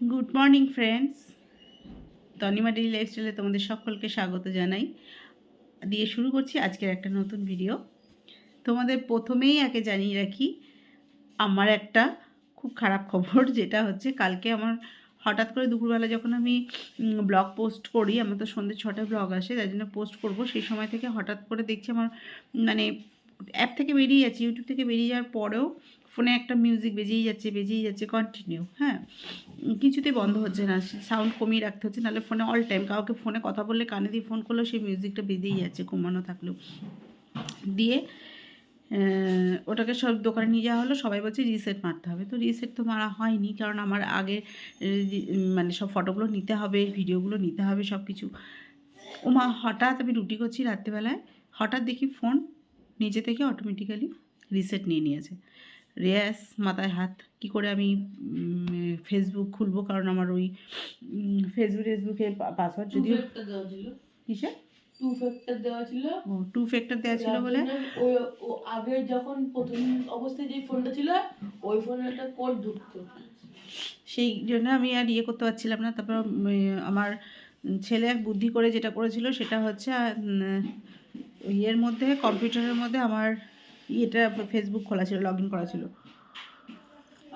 Good morning friends Tanima daily লাইফস্টাইলে তোমাদের সকলকে স্বাগত জানাই। দিয়ে শুরু করছি আজকের একটা নতুন ভিডিও তোমাদের প্রথমেই আগে জানিয়ে রাখি, আমার একটা খুব খারাপ খবর, যেটা হচ্ছে কালকে আমার হঠাৎ করে দুপুরবেলা যখন আমি ব্লগ পোস্ট করি, আমার তো সন্ধ্যে ছটায় ব্লগ আসে, তাই জন্য পোস্ট করব, সেই সময় থেকে হঠাৎ করে দেখছি আমার মানে অ্যাপ থেকে বেরিয়ে যাচ্ছে ইউটিউব থেকে বেরিয়ে যাওয়ার পরেও ফোনে একটা মিউজিক বেজেই যাচ্ছে বেজেই যাচ্ছে কন্টিনিউ হ্যাঁ? উম, কিছুতেই বন্ধ হচ্ছে না সাউন্ড কমিয়ে রাখতে হচ্ছে নাহলে ফোনে অল টাইম কাউকে ফোনে কথা বললে কানে দিয়ে ফোন করলেও সেই মিউজিকটা বেজেই যাচ্ছে ঘুমানো থাকলেও। দিয়ে ওটাকে সব দোকানে নিয়ে যাওয়া হলো সবাই বলছে রিসেট মারতে হবে। তো রিসেট তো মারা হয়নি কারণ আমার আগে মানে সব ফটোগুলো নিতে হবে ভিডিওগুলো নিতে হবে সব কিছু ওমা হঠাৎ আমি রুটি করছি রাত্রিবেলায় হঠাৎ দেখি ফোন নিজে থেকে অটোমেটিক্যালি রিসেট নিয়ে নিয়েছে। রেয়াস মাথায় হাত কি করে আমি ফেসবুক খুলবো? কারণ আমার ওই ফেসবুক ফেসবুকের পাসওয়ার্ড যদিও কিসে? টু ফ্যাক্টর দেওয়া ছিল। ও টু ফ্যাক্টর দেওয়া ছিল বলে? ও আগে যখন প্রথম অবস্থায় যে ফোনটা ছিল ওই ফোনে একটা কোড ঢুকতো। সেই জন্য আমি আর ইয়ে করতে পারছিলাম না। তারপর আমার ছেলে এক বুদ্ধি করে যেটা করেছিল সেটা হচ্ছে ইয়ের মধ্যে কম্পিউটারের মধ্যে আমার ইয়েটা ফেসবুক খোলা ছিল লগ ইন করা ছিল।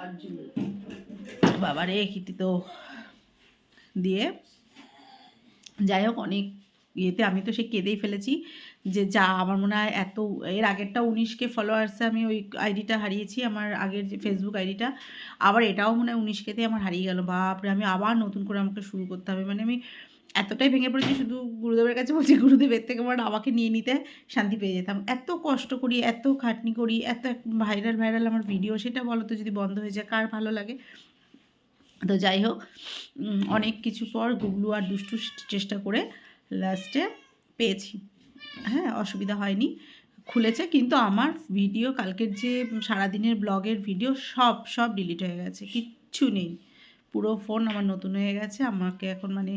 আর জন্য বাবা রে, কীর্তি তো দিয়ে। যাই হোক, অনেক ইয়েতে আমি তো সে কেঁদেই ফেলেছি যে যা, আমার মনে হয় এত, এর আগেরটা উনিশকে ফলোয়ার্সে আমি ওই আইডিটা হারিয়েছি, আমার আগের যে ফেসবুক আইডিটা আবার এটাও মনে হয় উনিশকেতে আমার হারিয়ে গেল। বাপরে, আমি আবার নতুন করে আমাকে শুরু করতে হবে। মানে আমি এতটাই ভেঙে পড়েছি, শুধু গুরুদেবের কাছে বলছি, গুরুদেবের থেকে আমার আমাকে নিয়ে নিতে শান্তি পেয়ে যেতাম। এত কষ্ট করি, এত খাটনি করি, এত ভাইরাল ভাইরাল আমার ভিডিও, সেটা বলো তো যদি বন্ধ হয়ে যায়, কার ভালো লাগে? তো যাই হোক অনেক কিছু পর গুগলু আর দুষ্টু চেষ্টা করে লাস্টে পেয়েছি। হ্যাঁ অসুবিধা হয়নি, খুলেছে, কিন্তু আমার ভিডিও, কালকের যে সারাদিনের ব্লগের ভিডিও, সব সব ডিলিট হয়ে গেছে, কিচ্ছু নেই। পুরো ফোন আমার নতুন হয়ে গেছে, আমাকে এখন মানে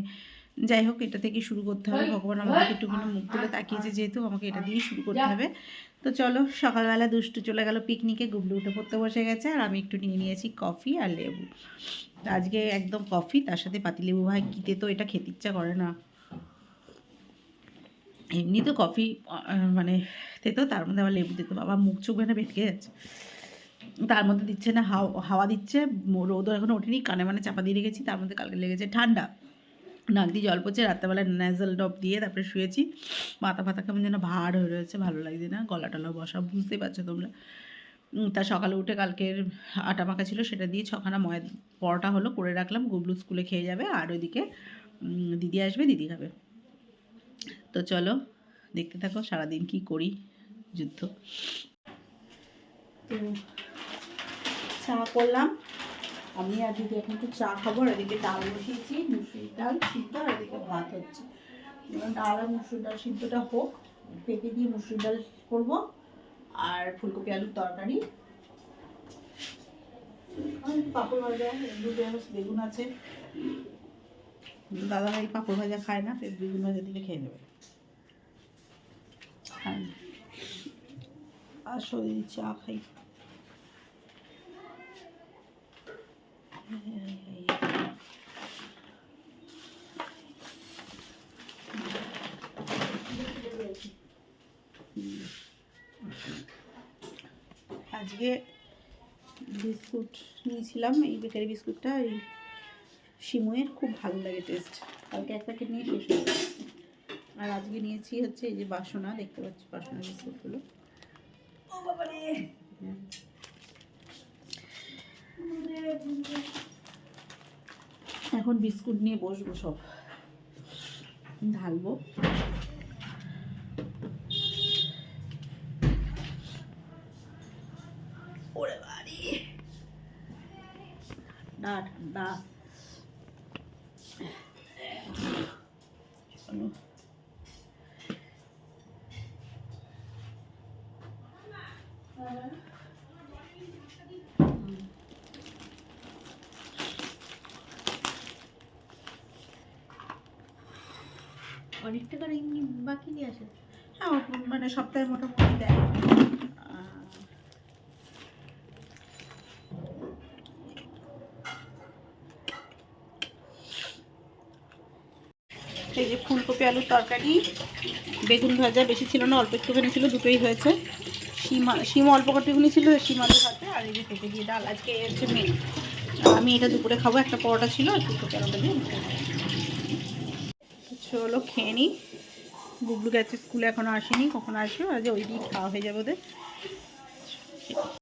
যাই হোক এটা থেকে শুরু করতে হবে। ভগবান আমাকে একটুখানি মুখ তুলে তাকিয়েছে যেহেতু আমাকে এটা দিয়েই শুরু করতে হবে। তো চলো সকালবেলা দুষ্টু চলে গেল পিকনিকে গুবলু উঠে পড়তে বসে গেছে আর আমি একটু নিয়ে নিয়েছি কফি আর লেবু। আজকে একদম কফি তার সাথে পাতিলেবু। ভাই কিতে তো এটা খেতে ইচ্ছা করে না। এমনি তো কফি মানে তেতো তার মধ্যে আবার লেবু দিতে বাবা মুখ চোখ ভেঙে ভেটকে যাচ্ছে। তার মধ্যে দিচ্ছে না হাওয়া হাওয়া দিচ্ছে। রোদও এখনও ওঠেনি কানে মানে চাপা দিয়ে রেখেছি তার মধ্যে কালকে লেগেছে ঠান্ডা। নাক দিয়ে জল পড়ছে, রাত্রেবেলা ন্যাজাল ডপ দিয়ে তারপরে শুয়েছি। মাথা ফাতা কেমন যেন ভার হয়ে রয়েছে, ভালো লাগছে না গলা টলা বসা, বুঝতেই পারছ তোমরা। তা সকালে উঠে কালকের আটা মাখা ছিল, সেটা দিয়ে ছখানা ময়দা পরোটা হলো, করে রাখলাম, গুবলু স্কুলে খেয়ে যাবে, আর ওইদিকে দিদি আসবে, দিদি খাবে। তো চলো, দেখতে থাকো সারাদিন কি করি, যুদ্ধ। তো, চা করলাম। আমি আর দিদি এখন একটু চা খাব, আর এদিকে ডাল বসিয়েছি মুসুর ডাল সিদ্ধ আর এদিকে ভাত হচ্ছে। ডাল আর মুসুর ডাল সিদ্ধটা হোক, পেঁপে দিয়ে মুসুর ডাল করব, আর ফুলকপি আলুর তরকারি। আর পাঁপড় ভাজা, দুটো বেগুন আছে। দাদা ভাই পাঁপড় ভাজা খায় না বেগুন ভাজা দিলে খেয়ে নেবে। আসো দিদি চা খাই। আজকে বিস্কুট নিয়েছিলাম এই বেকারি বিস্কুটটা এই সিমুয়ের খুব ভালো লাগে টেস্ট কালকে এক প্যাকেট নিয়ে শেষ হয়ে আর আজকে নিয়েছি হচ্ছে এই যে বাসনা দেখতে পাচ্ছি বাসনা বিস্কুটগুলো। ও বাবারে! এখন বিস্কুট নিয়ে বসবো সব। ঢালবো। ওরে বাড়ি ঠান্ডা অনেক টাকা ইঙ্গিত বাকি নিয়ে আসে হ্যাঁ মানে সপ্তাহে মোটামুটি দেয়। এই যে ফুলকপি আলুর তরকারি, বেগুন ভাজা বেশি ছিল না, অল্প একটুখানি ছিল, দুটোই হয়েছে। শিম শিম অল্প কটুখানি ছিল, শিম আলু ভাতে আর এই যে পেঁপে দিয়ে ডাল। আজকে হচ্ছে মেন আমি এটা দুপুরে খাব, একটা পরোটা ছিল, আর ফুলকপি আলুটা দিয়ে চলো খেয়ে নিই গুবলু গেছে স্কুলে এখনও আসেনি, কখন আসবে? আজ ওই দিয়ে খাওয়া হয়ে যাবে ওদের।